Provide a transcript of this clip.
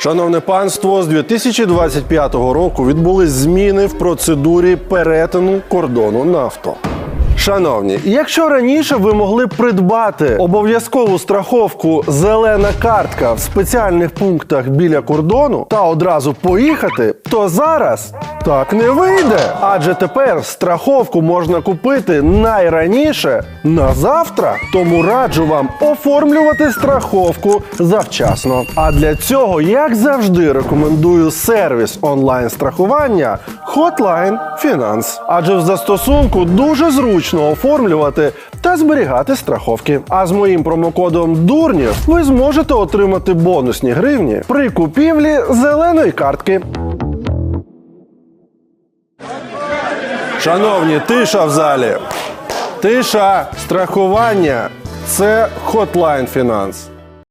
Шановне панство, з 2025 року відбулись зміни в процедурі перетину кордону нафто. Шановні, якщо раніше ви могли придбати обов'язкову страховку зелена картка в спеціальних пунктах біля кордону та одразу поїхати, то зараз так не вийде. Адже тепер страховку можна купити найраніше на завтра. Тому раджу вам оформлювати страховку завчасно. А для цього, як завжди, рекомендую сервіс онлайн страхування Hotline Finance. Адже в застосунку дуже зручно оформлювати та зберігати страховки. А з моїм промокодом Дурнів ви зможете отримати бонусні гривні при купівлі зеленої картки. Шановні, тиша в залі. Тиша, страхування це Hotline Finance.